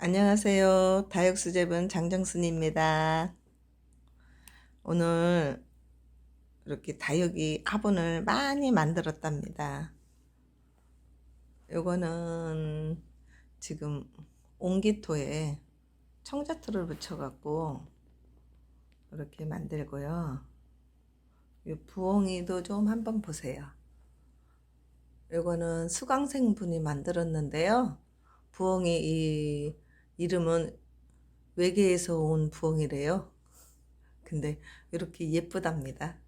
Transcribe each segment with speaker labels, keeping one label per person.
Speaker 1: 안녕하세요. 다육수제분 장정순입니다. 오늘 이렇게 다육이 화분을 많이 만들었답니다. 요거는 지금 옹기토에 청자토를 붙여갖고 이렇게 만들고요. 요 부엉이도 좀 한번 보세요. 요거는 수강생 분이 만들었는데요. 부엉이 이 이름은 외계에서 온 부엉이래요. 근데 이렇게 예쁘답니다.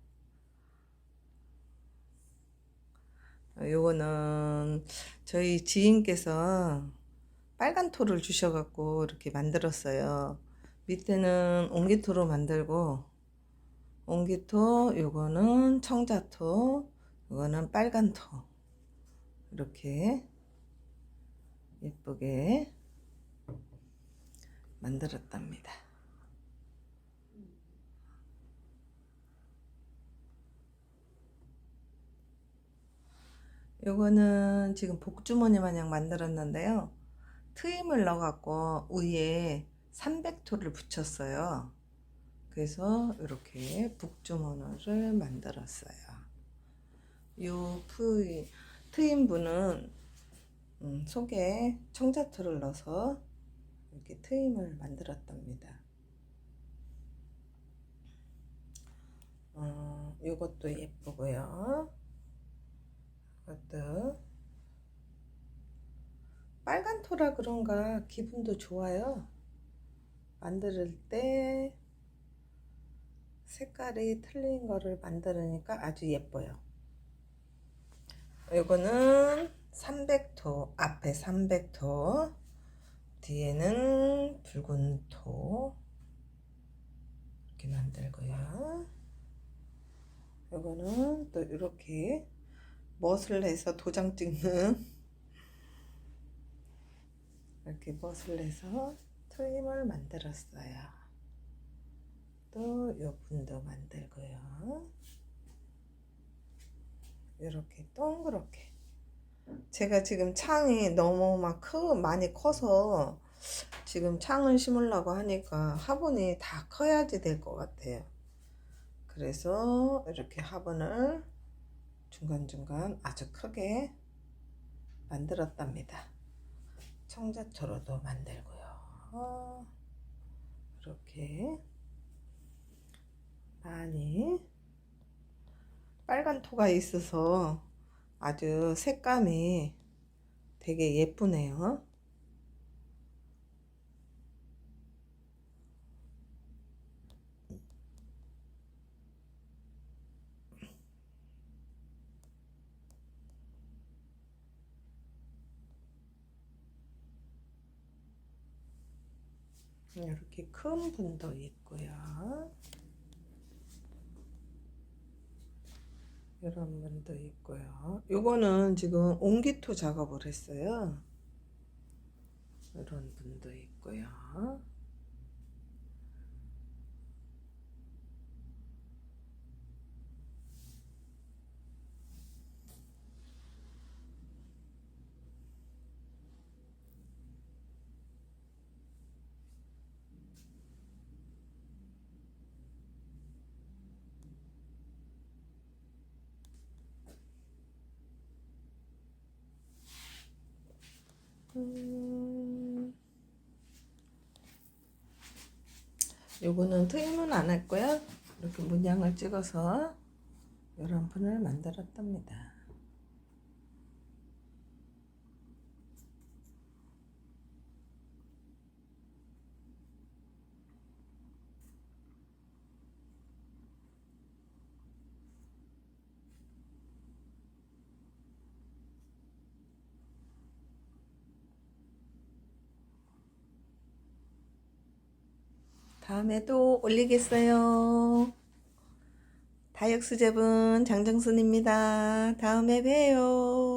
Speaker 1: 어, 요거는 저희 지인께서 빨간 토를 주셔갖고 이렇게 만들었어요. 밑에는 옹기토로 만들고 옹기토 요거는 청자토 요거는 빨간 토 이렇게 예쁘게 만들었답니다. 요거는 지금 복주머니 마냥 만들었는데요. 트임을 넣어갖고 위에 300토를 붙였어요. 그래서 이렇게 북주머니를 만들었어요. 요 푸, 트임분은 음, 속에 청자토를 넣어서 이렇게 트임을 만들었답니다. 어, 요것도 예쁘고요. 이것도 빨간 토라 그런가 기분도 좋아요. 만들 때 색깔이 틀린 거를 만들으니까 아주 예뻐요. 요거는 300토, 앞에 300토, 뒤에는 붉은 토 이렇게 만들고요. 요거는 또 이렇게 멋을 내서 도장 찍는 이렇게 멋을 내서 트림을 만들었어요. 또 요 분도 만들고요. 이렇게 동그랗게 제가 지금 창이 너무 막 크, 많이 커서 지금 창을 심으려고 하니까 화분이 다 커야지 될 것 같아요. 그래서 이렇게 화분을 중간중간 아주 크게 만들었답니다. 청자초로도 만들고요. 이렇게 많이 빨간 토가 있어서 아주 색감이 되게 예쁘네요. 이렇게 큰 분도 있고요. 이런 분도 있고요. 요거는 지금 옹기토 작업을 했어요. 이런 분도 있고요. 음, 요거는 트임은 안 했고요. 이렇게 문양을 찍어서 이런 분을 만들었답니다. 다음에 또 올리겠어요. 다육수제분 장정순입니다. 다음에 봬요.